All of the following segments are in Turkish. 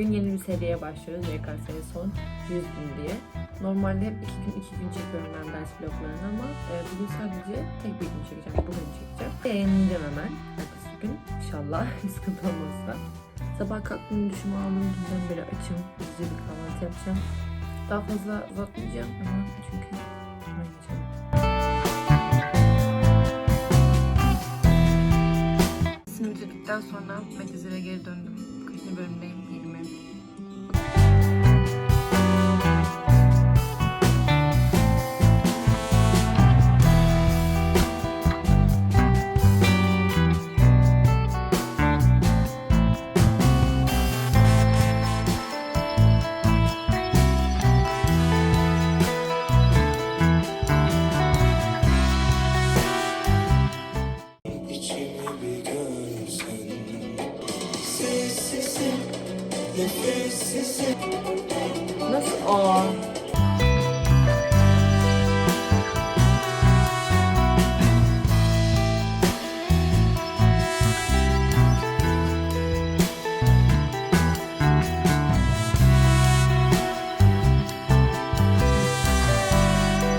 Bugün yeni bir seriye başlıyoruz. YKS'ye son 100 gün diye. Normalde hep 2 gün 2 gün çekiyorum ben ders bloklarını ama e, bugün sadece tek bir gün çekeceğim. Bugün çekeceğim. Yayınlayacağım hemen. Ertesi gün inşallah bir sıkıntı olmazsa. Sabah kalktım duşumu aldım. Dünden beri açım. Hızlıca bir kahvaltı yapacağım. Daha fazla uzatmayacağım ama çünkü. Sınıf bitirdikten sonra Medizir'e geri döndüm bölümdeyim 20. Aa.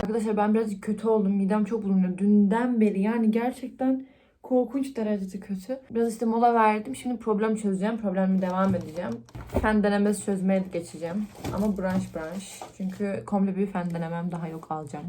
Arkadaşlar ben birazcık kötü oldum. Midem çok bulunuyor. Dünden beri yani gerçekten korkunç derecede kötü. Biraz işte mola verdim. Şimdi problem çözeceğim. Problemi devam edeceğim. Fen denemesi çözmeye geçeceğim. Ama branş branş. Çünkü komple bir fen denemem daha yok alacağım.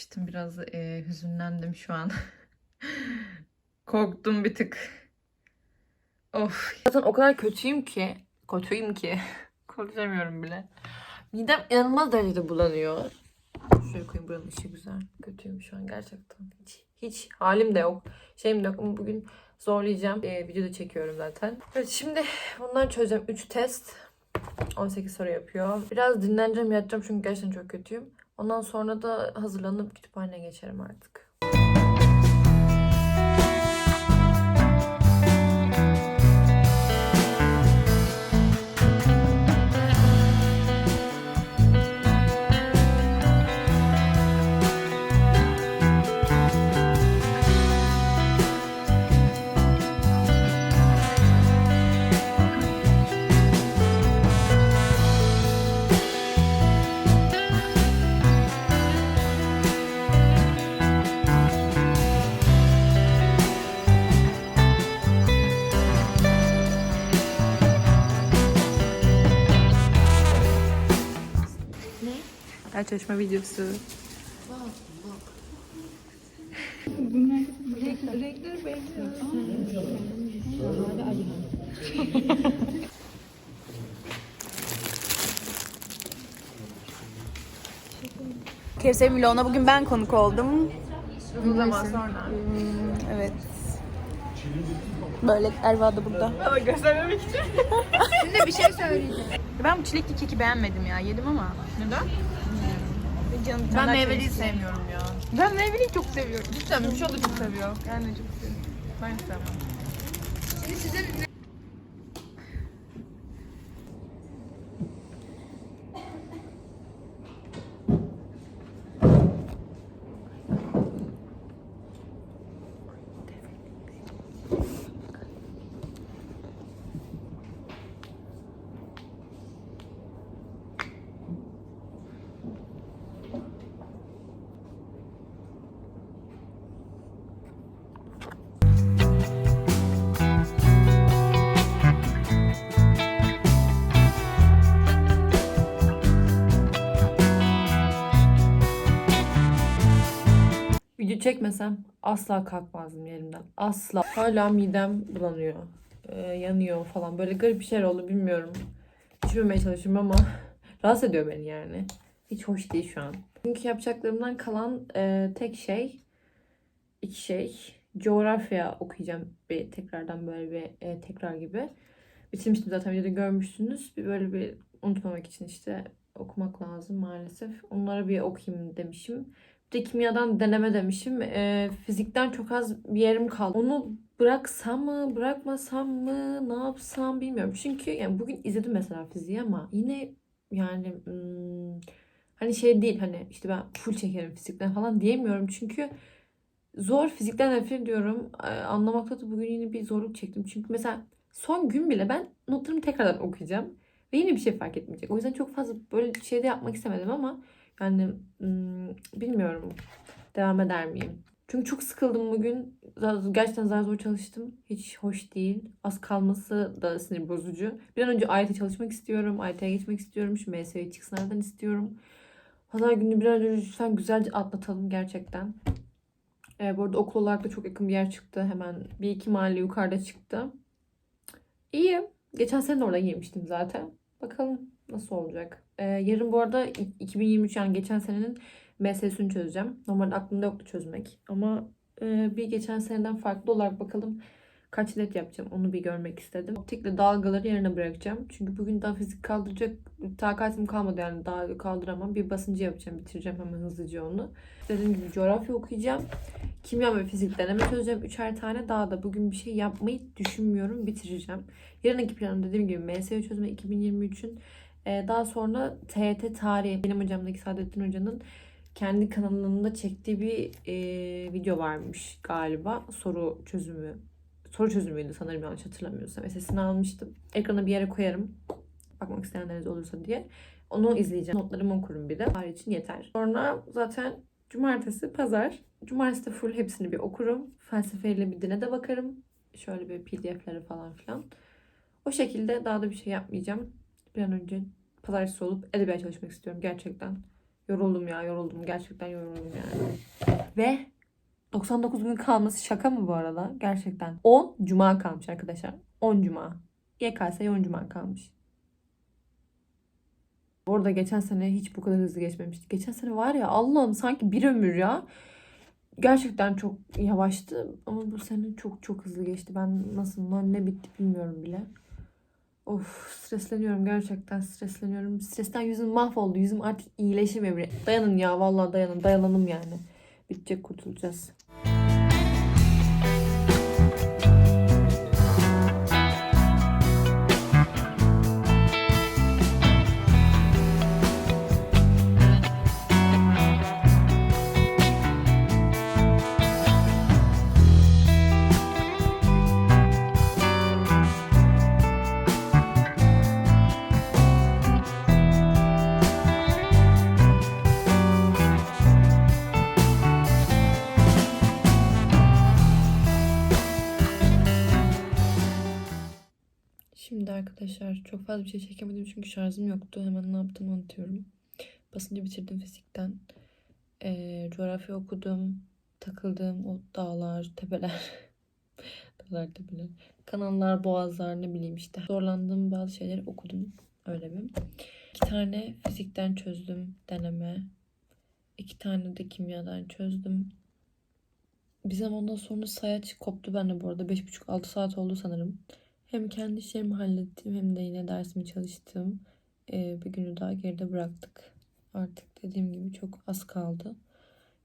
Açmıştım. Biraz e, hüzünlendim şu an. Korktum bir tık. Of. Zaten o kadar kötüyüm ki. Kötüyüm ki. Konuşamıyorum bile. Midem inanılmaz derecede bulanıyor. Şöyle koyayım buranın işi güzel. Kötüyüm şu an gerçekten. Hiç, hiç halim de yok. Şeyim de yok ama bugün zorlayacağım. Ee, videoda çekiyorum zaten. Evet şimdi bunları çözeceğim. 3 test. 18 soru yapıyor. Biraz dinleneceğim, yatacağım çünkü gerçekten çok kötüyüm. Ondan sonra da hazırlanıp kütüphaneye geçerim artık. Ders çalışma videosu. Kevser Miloğlu'na bugün ben konuk oldum. Zaman sonra. Evet. Böyle Erva da burada. Ama göstermemek için. Ben bu çilekli keki beğenmedim ya. Yedim ama. Neden? Bir tane Ben daha meyveliyi istiyorum. sevmiyorum ya. Ben meyveliyi çok seviyorum. Mi? Şu da çok seviyor. Ben de çok seviyorum. Ben de sevmem. Çekmesem asla kalkmazdım yerimden. Asla. Hala midem bulanıyor. e, yanıyor falan. Böyle garip bir şeyler oldu bilmiyorum. Düşünmemeye çalışıyorum ama rahatsız ediyor beni yani. Hiç hoş değil şu an. Çünkü yapacaklarımdan kalan e, tek şey, iki şey. Coğrafya okuyacağım bir tekrardan böyle bir e, tekrar gibi. Bitirmiştim zaten videoda görmüşsünüz. Bir böyle bir unutmamak için işte okumak lazım maalesef. Onları bir okuyayım demişim. De kimyadan deneme demişim. E, fizikten çok az bir yerim kaldı. Onu bıraksam mı, bırakmasam mı, ne yapsam bilmiyorum. Çünkü yani bugün izledim mesela fiziği ama yine yani hmm, hani şey değil hani işte ben full çekerim fizikten falan diyemiyorum. Çünkü zor fizikten nefret ediyorum. Ee, Anlamakta da bugün yine bir zorluk çektim. Çünkü mesela son gün bile ben notlarımı tekrardan okuyacağım. Ve yine bir şey fark etmeyecek. O yüzden çok fazla böyle şey de yapmak istemedim ama yani bilmiyorum devam eder miyim? Çünkü çok sıkıldım bugün. Gerçekten zar zor çalıştım. Hiç hoş değil. Az kalması da sinir bozucu. Bir an önce AYT çalışmak istiyorum. AYT'ye geçmek istiyorum. Şu MSV çıksın aradan istiyorum. Pazar günü bir an önce lütfen güzelce atlatalım gerçekten. Ee, bu arada okul olarak da çok yakın bir yer çıktı. Hemen bir iki mahalle yukarıda çıktı. İyi. Geçen sene de orada yemiştim zaten. Bakalım nasıl olacak. Ee, yarın bu arada 2023 yani geçen senenin MSS'ini çözeceğim. Normalde aklımda yoktu çözmek. Ama e, bir geçen seneden farklı olarak bakalım kaç net yapacağım. Onu bir görmek istedim. Optikle dalgaları yerine bırakacağım. Çünkü bugün daha fizik kaldıracak takatim kalmadı yani daha kaldıramam. Bir basıncı yapacağım. Bitireceğim hemen hızlıca onu. Dediğim gibi coğrafya okuyacağım. Kimya ve fizik deneme çözeceğim. Üçer tane daha da bugün bir şey yapmayı düşünmüyorum. Bitireceğim. Yarınki planım dediğim gibi MSU çözme 2023'ün. Ee, daha sonra TYT tarihi. Benim hocamdaki Saadettin Hoca'nın kendi kanalında çektiği bir e, video varmış galiba. Soru çözümü. Soru çözümüydü sanırım yanlış hatırlamıyorsam. SS'ini almıştım. Ekrana bir yere koyarım. Bakmak isteyenleriniz olursa diye. Onu izleyeceğim. Notlarımı okurum bir de. Tarih için yeter. Sonra zaten cumartesi, pazar. Cumartesi de full hepsini bir okurum. Felsefeyle bir dine de bakarım. Şöyle bir pdf'leri falan filan. O şekilde daha da bir şey yapmayacağım. Bir an önce pazartesi olup edebiyat çalışmak istiyorum gerçekten. Yoruldum ya yoruldum. Gerçekten yoruldum yani. Ve 99 gün kalması şaka mı bu arada? Gerçekten. 10 cuma kalmış arkadaşlar. 10 cuma. YKS'ye 10 cuma kalmış. Bu arada geçen sene hiç bu kadar hızlı geçmemişti. Geçen sene var ya Allah'ım sanki bir ömür ya. Gerçekten çok yavaştı ama bu sene çok çok hızlı geçti. Ben nasıl ne bitti bilmiyorum bile. Of stresleniyorum gerçekten stresleniyorum. Stresten yüzüm mahvoldu. Yüzüm artık bile. Dayanın ya vallahi dayanın. Dayanalım yani. Bitecek kurtulacağız. Şimdi arkadaşlar çok fazla bir şey çekemedim çünkü şarjım yoktu. Hemen ne yaptığımı anlatıyorum. Basıncı bitirdim fizikten. Ee, coğrafya okudum. Takıldım o dağlar, tepeler. dağlar, tepeler. Kanallar, boğazlar ne bileyim işte. Zorlandığım bazı şeyleri okudum. Öyle bir. İki tane fizikten çözdüm deneme. İki tane de kimyadan çözdüm. Bir zamandan sonra sayaç koptu bende bu arada. 5,5-6 saat oldu sanırım. Hem kendi işlerimi hallettim hem de yine dersimi çalıştım. Ee, bir günü daha geride bıraktık. Artık dediğim gibi çok az kaldı.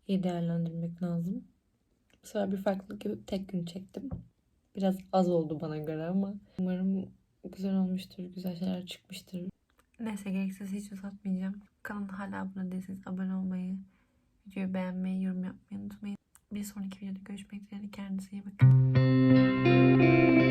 İyi değerlendirmek lazım. Bu sefer bir farklılık yapıp tek gün çektim. Biraz az oldu bana göre ama umarım güzel olmuştur, güzel şeyler çıkmıştır. Neyse gereksiz hiç uzatmayacağım. Kanala hala abone değilseniz abone olmayı, videoyu beğenmeyi, yorum yapmayı unutmayın. Bir sonraki videoda görüşmek üzere. Kendinize iyi bakın.